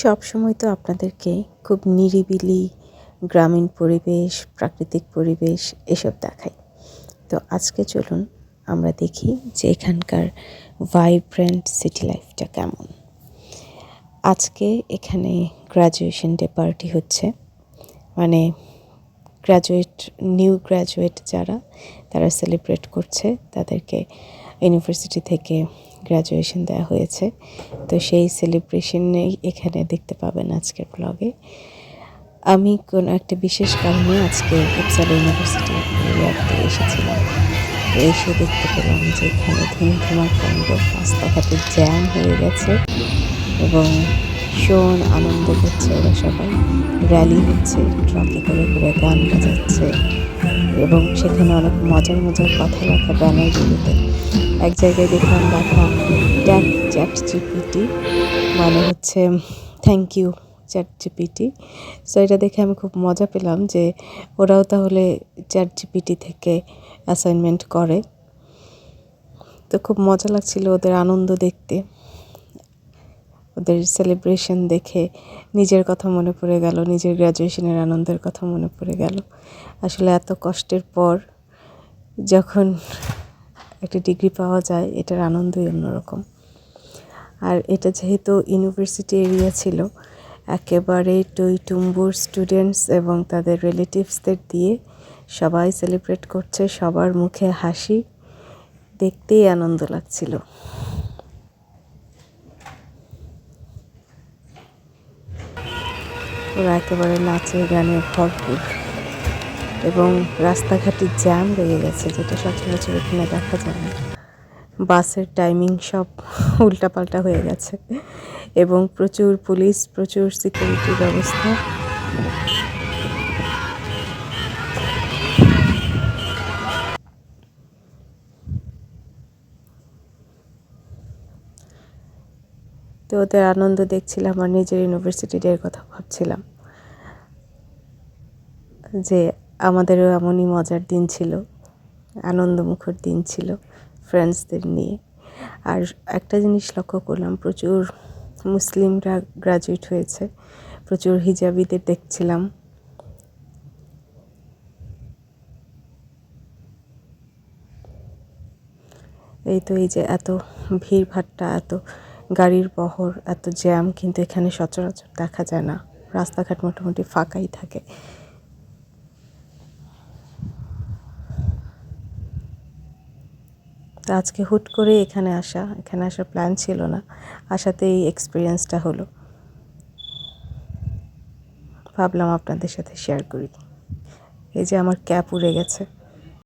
সব সময় তো আপনাদেরকে খুব নিরিবিলি গ্রামীণ পরিবেশ, প্রাকৃতিক পরিবেশ এসব দেখাই। তো আজকে চলুন আমরা দেখি যে এখানকার ভাইব্রেন্ট সিটি লাইফটা কেমন। আজকে এখানে গ্র্যাজুয়েশন ডে পার্টি হচ্ছে। মানে গ্র্যাজুয়েট নিউ গ্র্যাজুয়েট যারা, তারা সেলিব্রেট করছে তাদেরকে ইউনিভার্সিটি থেকে গ্র্যাজুয়েশন দেওয়া হয়েছে। তো সেই সেলিব্রেশনেই এখানে দেখতে পাবেন আজকের ব্লগে আমি কোনো একটা বিশেষ কারণে আজকে উপসালা ইউনিভার্সিটি ইয়ারতে এসেছিলাম। তো এসে দেখতে পেলাম যে এখানে ধুমধুমার কাণ্ড রাস্তাঘাটে জ্যাম হয়ে গেছে এবং ভীষণ আনন্দ করছে ওরা সবাই। র্যালি হচ্ছে, ট্রাকে করে করে গান বাজাচ্ছে। এবং সেখানে অনেক মজার মজার কথা লেখা ব্যানারগুলোতে। এক জায়গায় দেখলাম লেখা ট্যাট চ্যাট জিপিটি মানে হচ্ছে thank you chat GPT so এটা দেখে আমি খুব মজা পেলাম যে ওরাও তাহলে চ্যাট জিপিটি থেকে অ্যাসাইনমেন্ট করে। তো খুব মজা লাগছিল ওদের আনন্দ দেখতে। ওদের সেলিব্রেশন দেখে নিজের কথা মনে পড়ে গেল, নিজের গ্র্যাজুয়েশনের আনন্দের কথা মনে পড়ে গেল। আসলে এত কষ্টের পর যখন একটা ডিগ্রি পাওয়া যায়, এটার আনন্দই অন্যরকম। আর এটা যেহেতু ইউনিভার্সিটি এরিয়া ছিল, একেবারে টই টুম্বুর স্টুডেন্টস এবং তাদের রিলেটিভসদের দিয়ে সবাই সেলিব্রেট করছে, সবার মুখে হাসি, দেখতেই আনন্দ লাগছিল। ওরা একেবারে নাচে, গানে, ভরপুর। এবং রাস্তাঘাটে জ্যাম লেগে গেছে, যেটা সচরাচর এখানে দেখা যায় না। বাসের টাইমিং সব উল্টাপাল্টা হয়ে গেছে। এবং প্রচুর পুলিশ, প্রচুর সিকিউরিটি ব্যবস্থা। তো ওদের আনন্দ দেখছিলাম আর নিজের ইউনিভার্সিটির কথা ভাবছিলাম যে আমাদেরও এমনই মজার দিন ছিল, আনন্দমুখর দিন ছিল ফ্রেন্ডসদের নিয়ে। আর একটা জিনিস লক্ষ্য করলাম, প্রচুর মুসলিমরা গ্রাজুয়েট হয়েছে, প্রচুর হিজাবিদের দেখছিলাম। এই তো এই যে এত ভিড় ভাট্টা এত গাড়ির বহর, এত জ্যাম, কিন্তু এখানে সচরাচর দেখা যায় না। রাস্তাঘাট মোটামুটি ফাঁকাই থাকে। তো আজকে হুট করে এখানে আসা। এখানে আসার প্ল্যান ছিল না। আসাতে এই এক্সপিরিয়েন্সটা হলো। ভাবলাম আপনাদের সাথে শেয়ার করি। এই যে আমার ক্যাপ উড়ে গেছে।